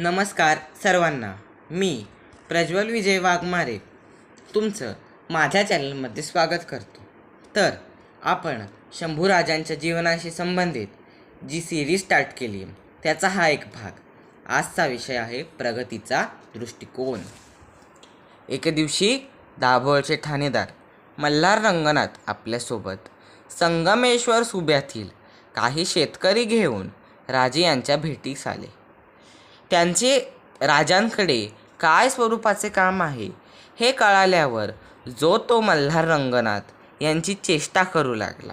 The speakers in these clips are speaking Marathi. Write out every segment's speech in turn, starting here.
नमस्कार सर्वांना. मी प्रज्वल विजय वाघमारे तुमचं माझ्या चॅनलमध्ये स्वागत करतो. तर आपण शंभूराजांच्या जीवनाशी संबंधित जी सिरीज स्टार्ट केली त्याचा हा एक भाग. आजचा विषय आहे प्रगतीचा दृष्टिकोन. एके दिवशी दाभोळचे ठाणेदार मल्हार रंगनाथ आपल्यासोबत संगमेश्वर सुब्यातील काही शेतकरी घेऊन राजे यांच्या भेटीस आले. त्यांचे राजांकडे काय स्वरूपाचे काम आहे हे कळाल्यावर जो तो मल्हार रंगनाथ यांची चेष्टा करू लागला.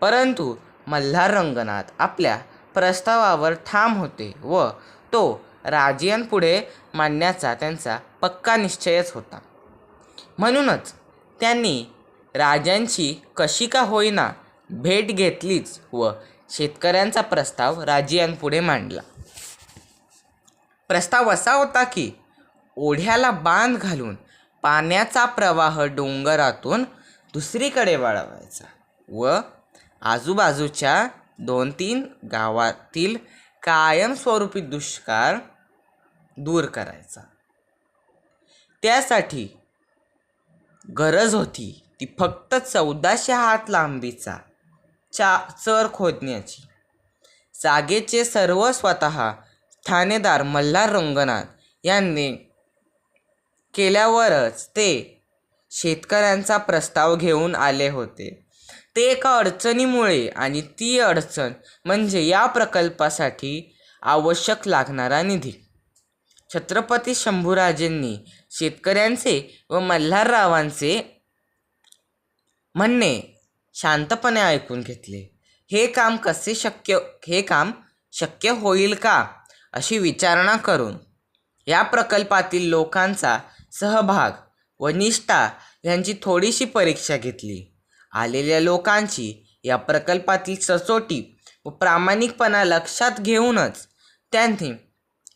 परंतु मल्हार रंगनाथ आपल्या प्रस्तावावर ठाम होते व तो राजियांपुढे मांडण्याचा त्यांचा पक्का निश्चयच होता. म्हणूनच त्यांनी राजांची कशी का होईना भेट घेतलीच व शेतकऱ्यांचा प्रस्ताव राजियांपुढे मांडला. प्रस्ताव असा होता की ओढ्याला बांध घालून पाण्याचा प्रवाह डोंगरातून दुसरीकडे वळवायचा व आजूबाजूच्या दोन तीन गावातील कायमस्वरूपी दुष्काळ दूर करायचा. त्यासाठी गरज होती ती फक्त चौदाशे हात लांबीचा चा चर खोदण्याची. जागेचे सर्व स्वतः ठाणेदार मल्हार रंगनाथ यांनी केल्यावरच ते शेतकऱ्यांचा प्रस्ताव घेऊन आले होते. ते एका अडचणीमुळे आणि ती अडचण म्हणजे या प्रकल्पासाठी आवश्यक लागणारा निधी. छत्रपती शंभूराजेंनी शेतकऱ्यांचे व मल्हाररावांचे म्हणणे शांतपणे ऐकून घेतले. हे काम कसे शक्य हे काम शक्य होईल का? अशी विचारणा करून या प्रकल्पातील लोकांचा सहभाग व निष्ठा यांची थोडीशी परीक्षा घेतली. आलेल्या लोकांची या प्रकल्पातील सचोटी व प्रामाणिकपणा लक्षात घेऊनच त्यांनी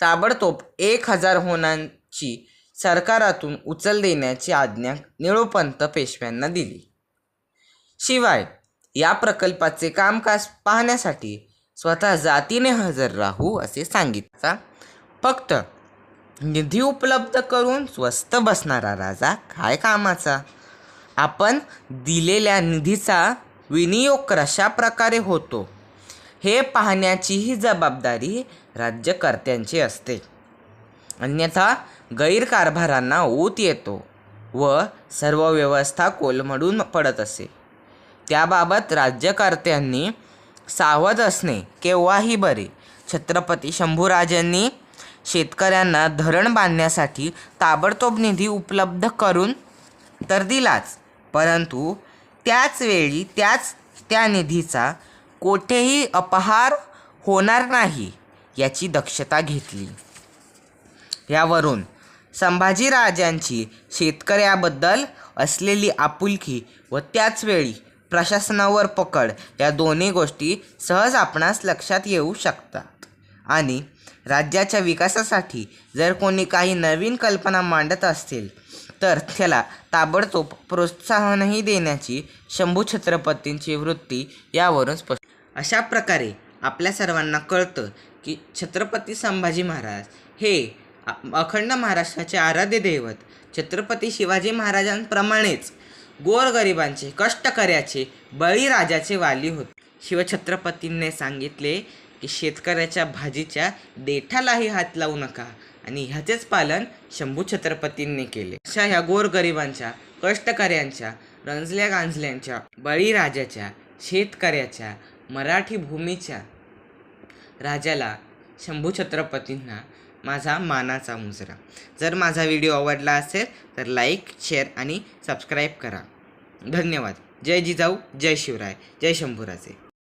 ताबडतोब एक हजार होणांची सरकारातून उचल देण्याची आज्ञा निळोपंत पेशव्यांना दिली. शिवाय या प्रकल्पाचे कामकाज पाहण्यासाठी स्वतः जातीने हजर राहू असे सांगितला. फक्त निधी उपलब्ध करून स्वस्त बसणारा राजा काय कामाचा? आपण दिलेल्या निधीचा विनियोग कशा प्रकारे होतो? हे पाहण्याचीही जबाबदारी राज्यकर्त्यांची असते. अन्यथा गैरकारभारांना ऊत येतो व सर्व व्यवस्था कोलमडून पडत असे. त्याबाबत राज्यकर्त्यांनी सावध असणे केव्हाही बरे. छत्रपती शंभूराजांनी शेतकऱ्यांना धरण बांधण्यासाठी ताबडतोब निधी उपलब्ध करून तर दिलाच परंतु त्याच वेळी त्याच त्या निधीचा कोठेही अपहार होणार नाही याची दक्षता घेतली. यावरून संभाजीराजांची शेतकऱ्याबद्दल असलेली आपुलकी व त्याचवेळी प्रशासनावर पकड. या दोन्ही गोष्टी सहज आपणास लक्षात येऊ शकतात. आणि राज्याच्या विकासासाठी जर कोणी काही नवीन कल्पना मांडत असतील तर त्याला ताबडतोब प्रोत्साहनही देण्याची शंभू छत्रपतींची वृत्ती यावरून स्पष्ट. अशा प्रकारे आपल्या सर्वांना कळतं की छत्रपती संभाजी महाराज हे अखंड महाराष्ट्राचे आराध्य दैवत. छत्रपती शिवाजी महाराजांप्रमाणेच गोरगरिबांचे कष्टकऱ्याचे बळीराजाचे वाली होते. शिवछत्रपतींनी सांगितले की शेतकऱ्याच्या भाजीच्या देठालाही हात लावू नका आणि ह्याचेच पालन शंभू छत्रपतींनी केले. अशा ह्या गोरगरिबांच्या कष्टकऱ्यांच्या रंजल्या गांजल्यांच्या बळीराजाच्या शेतकऱ्याच्या मराठी भूमीच्या राजाला शंभू छत्रपतींना माझा मानाचा मुजरा. जर माझा व्हिडिओ आवडला असेल तर लाईक शेअर आणि सबस्क्राईब करा. धन्यवाद. जय जिजाऊ जय शिवराय जय शंभूराजे.